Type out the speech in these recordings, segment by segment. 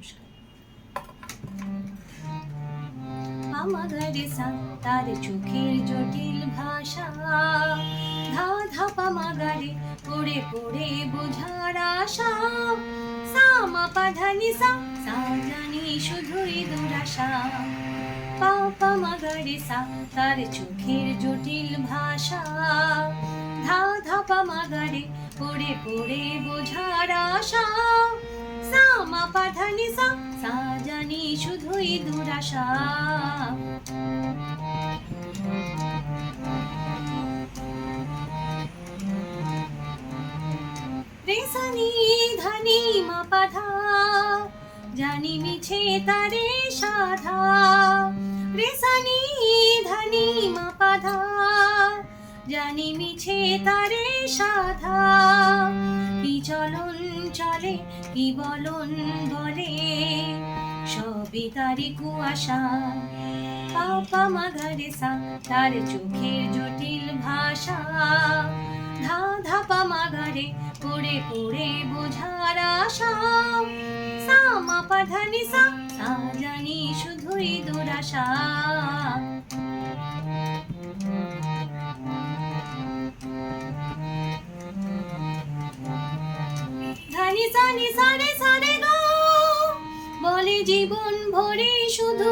নমস্কার চোখের জটিল ভাষা ধা শুধুই তার চোখের জটিল ভাষা ধা ধাপা মাগারে পড়ে পড়ে বোঝার আশা সামা পাধানি সা সা জানি শুধুই দুরাশা। রেসানি ধানি মা পাধা জানি মিছে তারে সাধা। রেসানি ধানি মা পাধা জানি মিছে তারে সাধা। কি চলন চলে, কি বলন বলে, সবই তারি কুয়াশা। পাপা মাগারে সা, তার চোখের জটিল ভাষা। ধা ধাপা মাগারে পড়ে পড়ে বোঝার আশা। সামা পাধানি সা সা জানি শুধুই দুরাশা। সারে সারে বলে জীবন ভরে শুধু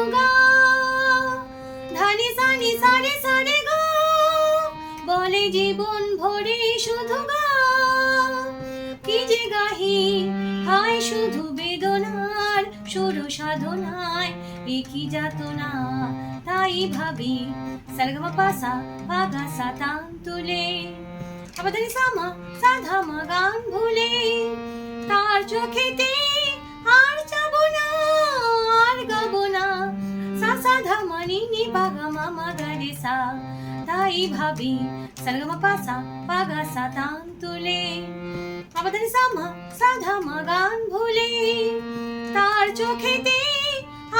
ধানি, সানি সারে সারে গা। বলে জীবন ভরে শুধু কি যে গাহি, হায় শুধু বেদনার, সরু সাধনায় একই যাতনা। তাই ভাবি, সরগমা পাসা পাগা সাতান তুলে। সামা গান ভুলে। তার চোখেতে আর যাব না, আর গাব না। সা সাধা মানি নি পাগা মামা গারে সা তাই ভাবি সরগমা পাসা, পাগা সাতান তুলে। আবার জানি সামা, সাধা মা গান ভুলে। তার চোখেতে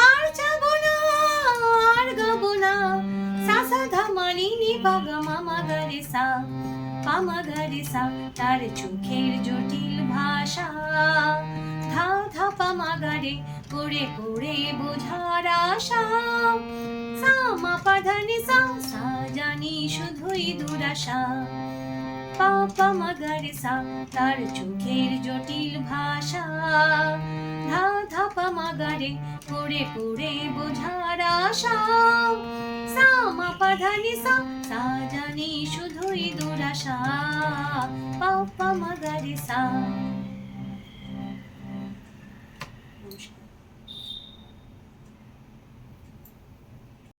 আর যাব না, আর গাব না। সা সাধা মানি নি গারে সা পামা গারে সা তার চোখের জটিল ভাষা। ধা ধা পামা গারে পড়ে পড়ে বোঝার আশা। সামা পাধানি সা সা জানি শুধুই দুরাশা। পাপা মাগারে সা তার চোখের জটিল ভাষা। ধা ধাপা মাগারে পড়ে পড়ে বোঝার আশা। সামা পাধানি সা সা জানি শুধুই দুরাশা পাপা মাগারে সা